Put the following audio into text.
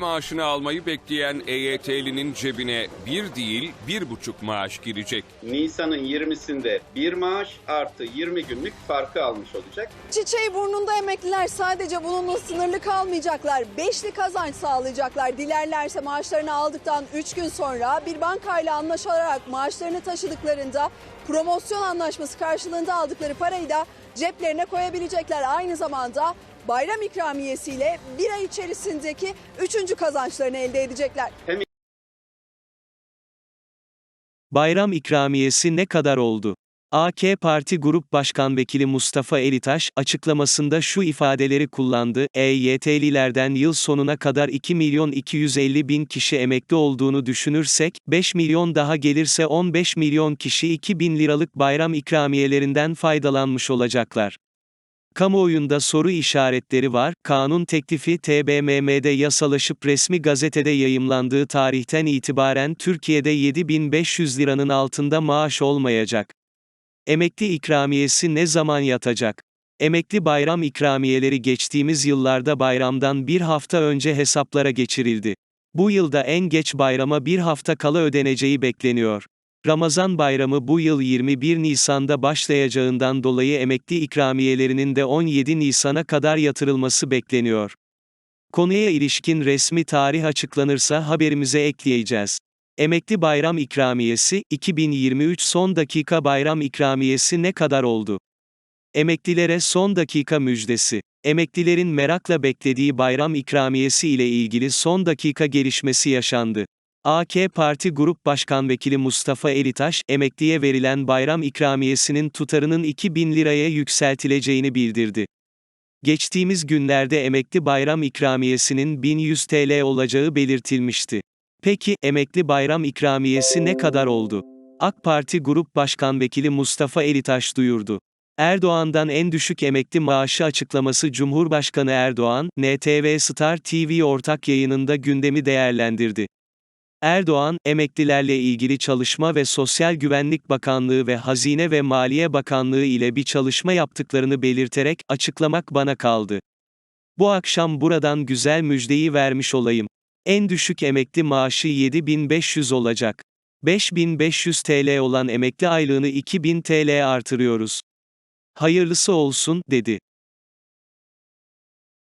maaşını almayı bekleyen EYT'linin cebine bir değil bir buçuk maaş girecek. Nisan'ın 20'sinde bir maaş artı 20 günlük farkı almış olacak. Çiçeği burnunda emekliler sadece bununla sınırlı kalmayacaklar. Beşli kazanç sağlayacaklar. Dilerlerse maaşlarını aldıktan 3 gün sonra bir bankayla anlaşarak maaşlarını taşıdıklarında promosyon anlaşması karşılığında aldıkları parayı da ceplerine koyabilecekler. Aynı zamanda bayram ikramiyesiyle bir ay içerisindeki üçüncü kazançlarını elde edecekler. Bayram ikramiyesi ne kadar oldu? AK Parti Grup Başkan Vekili Mustafa Elitaş, açıklamasında şu ifadeleri kullandı, EYT'lilerden yıl sonuna kadar 2 milyon 250 bin kişi emekli olduğunu düşünürsek, 5 milyon daha gelirse 15 milyon kişi 2 bin liralık bayram ikramiyelerinden faydalanmış olacaklar. Kamuoyunda soru işaretleri var. Kanun teklifi TBMM'de yasalaşıp resmi gazetede yayımlandığı tarihten itibaren Türkiye'de 7500 liranın altında maaş olmayacak. Emekli ikramiyesi ne zaman yatacak? Emekli bayram ikramiyeleri geçtiğimiz yıllarda bayramdan bir hafta önce hesaplara geçirildi. Bu yılda en geç bayrama bir hafta kala ödeneceği bekleniyor. Ramazan bayramı bu yıl 21 Nisan'da başlayacağından dolayı emekli ikramiyelerinin de 17 Nisan'a kadar yatırılması bekleniyor. Konuya ilişkin resmi tarih açıklanırsa haberimize ekleyeceğiz. Emekli bayram ikramiyesi, 2023 son dakika bayram ikramiyesi ne kadar oldu? Emeklilere son dakika müjdesi. Emeklilerin merakla beklediği bayram ikramiyesi ile ilgili son dakika gelişmesi yaşandı. AK Parti Grup Başkan Vekili Mustafa Elitaş, emekliye verilen bayram ikramiyesinin tutarının 2000 liraya yükseltileceğini bildirdi. Geçtiğimiz günlerde emekli bayram ikramiyesinin 1100 TL olacağı belirtilmişti. Peki, emekli bayram ikramiyesi ne kadar oldu? AK Parti Grup Başkan Vekili Mustafa Elitaş duyurdu. Erdoğan'dan en düşük emekli maaşı açıklaması Cumhurbaşkanı Erdoğan, NTV Star TV ortak yayınında gündemi değerlendirdi. Erdoğan, emeklilerle ilgili Çalışma ve Sosyal Güvenlik Bakanlığı ve Hazine ve Maliye Bakanlığı ile bir çalışma yaptıklarını belirterek, açıklamak bana kaldı. Bu akşam buradan güzel müjdeyi vermiş olayım. En düşük emekli maaşı 7500 olacak. 5500 TL olan emekli aylığını 2000 TL artırıyoruz. Hayırlısı olsun, dedi.